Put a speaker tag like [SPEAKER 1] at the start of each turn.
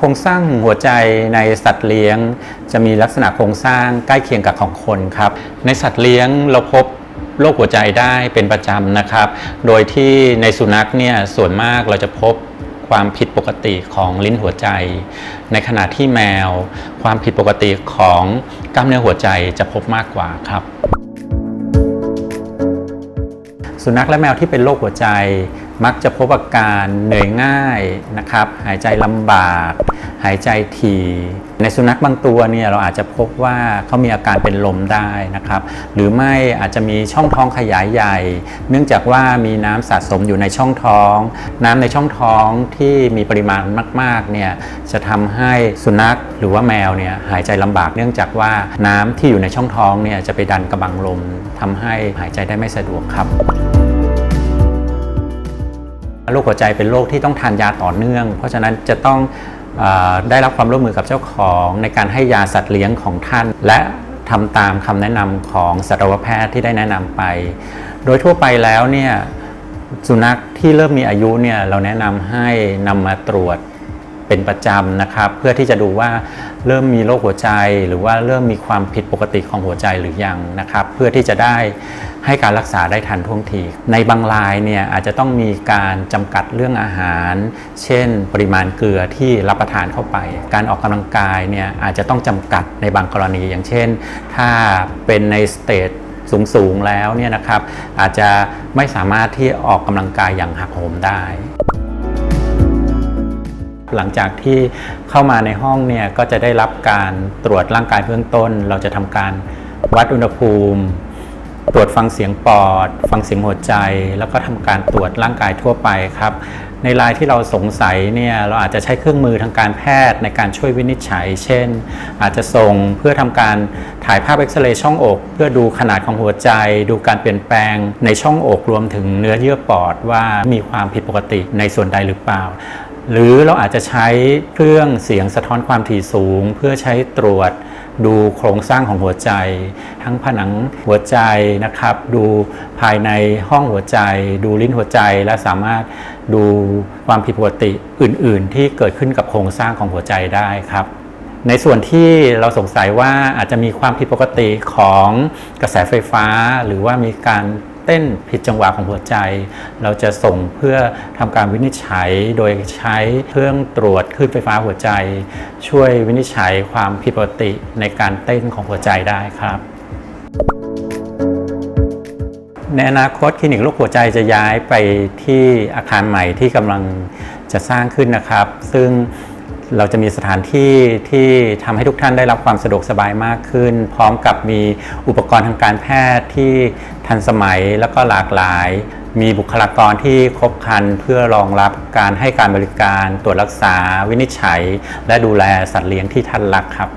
[SPEAKER 1] โครงสร้างหัวใจในสัตว์เลี้ยง จะมีลักษณะโครงสร้างใกล้เคียงกับของคนครับ ในสัตว์เลี้ยงเราพบโรคหัวใจได้เป็นประจำนะครับ โดยที่ในสุนัขเนี่ยส่วนมากเราจะพบความผิดปกติของลิ้นหัวใจ ในขณะที่แมว ความผิดปกติของกล้ามเนื้อหัวใจจะพบมากกว่าครับ สุนัขและแมวที่เป็นโรคหัวใจ มักจะพบอาการเหนื่อยง่ายนะครับ หายใจลำบาก หายใจทีในสุนัขบางตัวเนี่ยเราอาจจะพบว่าเขามีอาการเป็นลมได้นะครับ หรือไม่อาจจะมีช่องท้องขยายใหญ่ เนื่องจากว่ามีน้ำสะสมอยู่ในช่องท้อง น้ำในช่องท้องที่มีปริมาณมากๆเนี่ยจะทำให้สุนัขหรือว่าแมวเนี่ยหายใจลำบาก เนื่องจากว่าน้ำที่อยู่ในช่องท้องเนี่ยจะไปดันกระบังลมทำให้หายใจได้ไม่สะดวกครับ โรคหัวใจเป็นโรคที่ต้องทานยาต่อเนื่อง เพราะฉะนั้นจะต้องออได้รับความร่วมมือกับเจ้าของในการให้ยาสัตว์เลี้ยงของท่าน และทำตามคำแนะนำของสัตวแพทย์ที่ได้แนะนำไป โดยทั่วไปแล้วเนี่ยสุนัขที่เริ่มมีอายุเนี่ยเราแนะนำให้นำมาตรวจ เป็นประจำนะครับ เพื่อที่จะดูว่าเริ่มมีโรคหัวใจ หรือว่าเริ่มมีความผิดปกติของหัวใจหรือยังนะครับ เพื่อที่จะได้ให้การรักษาได้ทันท่วงที ในบางรายเนี่ยอาจจะต้องมีการจำกัดเรื่องอาหาร เช่น ปริมาณเกลือที่รับประทานเข้าไป การออกกำลังกายเนี่ยอาจจะต้องจำกัดในบางกรณีอย่างเช่น ถ้าเป็นในสเตจสูงๆแล้วเนี่ยนะครับอาจจะไม่สามารถที่ออกกำลังกายอย่างหักโหมได้ หลังจากที่เข้ามาในห้องเนี่ยก็จะได้รับการตรวจร่างกายเบื้องต้น เราจะทำการวัดอุณหภูมิ ตรวจฟังเสียงปอด ฟังเสียงหัวใจ แล้วก็ทำการตรวจร่างกายทั่วไปครับ ในรายที่เราสงสัยเนี่ยเราอาจจะใช้เครื่องมือทางการแพทย์ในการช่วยวินิจฉัย เช่น อาจจะส่งเพื่อทำการถ่ายภาพเอ็กซเรย์ช่องอก เพื่อดูขนาดของหัวใจ ดูการเปลี่ยนแปลงในช่องอกรวมถึงเนื้อเยื่อปอดว่ามีความผิดปกติในส่วนใดหรือเปล่า หรือเราอาจจะใช้เครื่องเสียงสะท้อนความถี่สูง เพื่อใช้ตรวจดูโครงสร้างของหัวใจ ทั้งผนังหัวใจนะครับ ดูภายในห้องหัวใจ ดูลิ้นหัวใจและสามารถดูความผิดปกติอื่น ๆ ที่เกิดขึ้นกับโครงสร้างของหัวใจได้ครับในส่วนที่เราสงสัยว่าอาจจะมีความผิดปกติของกระแสไฟฟ้า หรือว่ามีการ เต้นผิดจังหวะของหัวใจ เราจะส่งเพื่อทำการวินิจฉัยโดยใช้เครื่องตรวจคลื่นไฟฟ้าหัวใจ ช่วยวินิจฉัยความผิดปกติในการเต้นของหัวใจได้ครับในอนาคตคลินิกโรคหัวใจจะย้ายไปที่อาคารใหม่ที่กำลังจะสร้างขึ้นนะครับ ซึ่ง เราจะมีสถานที่ที่ทำให้ทุกท่านได้รับความสะดวกสบายมากขึ้น พร้อมกับมีอุปกรณ์ทางการแพทย์ที่ทันสมัยแล้วก็หลากหลาย มีบุคลากรที่ครบครันเพื่อรองรับการให้การบริการ ตรวจรักษาวินิจฉัย และดูแลสัตว์เลี้ยงที่ท่านรักครับ